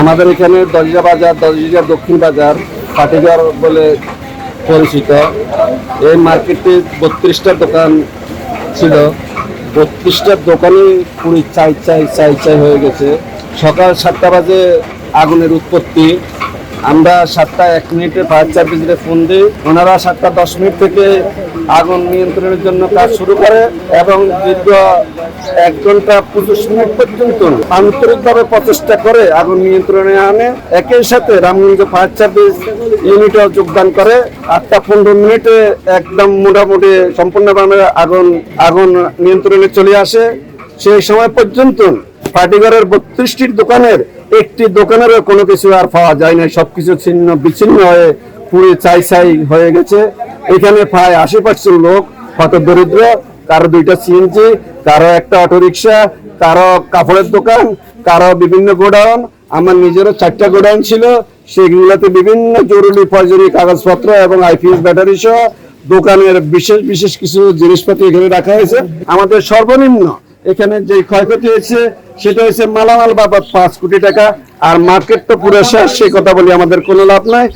আমাদের এখানে দরজা বাজার দরজা দক্ষিণ বাজার পাটিঘর বলে পরিচিত। এই মার্কেটে বত্রিশটা দোকান ছিল। বত্রিশটা দোকানে পুরি চাই চাই চাই চাই হয়ে গেছে। সকাল সাতটা বাজে আগুনের উৎপত্তি। আমরা সাতটা এক মিনিটে ফায়ার সার্ভিসে ফোন দিই। ওনারা সাতটা দশ মিনিট থেকে আগুন নিয়ন্ত্রণের জন্য কাজ শুরু করে এবং দীর্ঘ এক ঘণ্টা পঁচিশ মিনিট পর্যন্ত আন্তরিকভাবে প্রচেষ্টা করে আগুন নিয়ন্ত্রণে আনে। একই সাথে রামগঞ্জ ফায়ার সার্ভিস ইউনিটও যোগদান করে। আটটা পনেরো মিনিটে একদম মোটামুটি সম্পূর্ণভাবে আগুন আগুন নিয়ন্ত্রণে চলে আসে। সেই সময় পর্যন্ত পাটিঘরের বত্রিশটির দোকানের একটি দোকানেরও কোনো কিছু আর পাওয়া যায় না। সবকিছু ছিন্ন বিচ্ছিন্ন হয়ে পুরো চাই চাই হয়ে গেছে। এখানে প্রায় আশি পার্সেন্ট লোক হত দরিদ্র, কারও দুইটা সিএনজি কারও একটা অটোরিকশা, কারও কাপড়ের দোকান, কারও বিভিন্ন গোডাউন। আমার নিজেরও চারটা গোডাউন ছিল। সেগুলোতে বিভিন্ন জরুরি প্রয়োজনীয় কাগজপত্র এবং আইপিএস ব্যাটারি সহ দোকানের বিশেষ বিশেষ কিছু জিনিসপাতি এখানে রাখা হয়েছে। আমাদের সর্বনিম্ন এখানে যে ক্ষয়ক্ষতি হয়েছে, সেটা হয়েছে মালামাল বাবদ পাঁচ কোটি টাকা। আর মার্কেট তো পুরো শেষ সেই কথা বলি আমাদের কোনো লাভ নাই।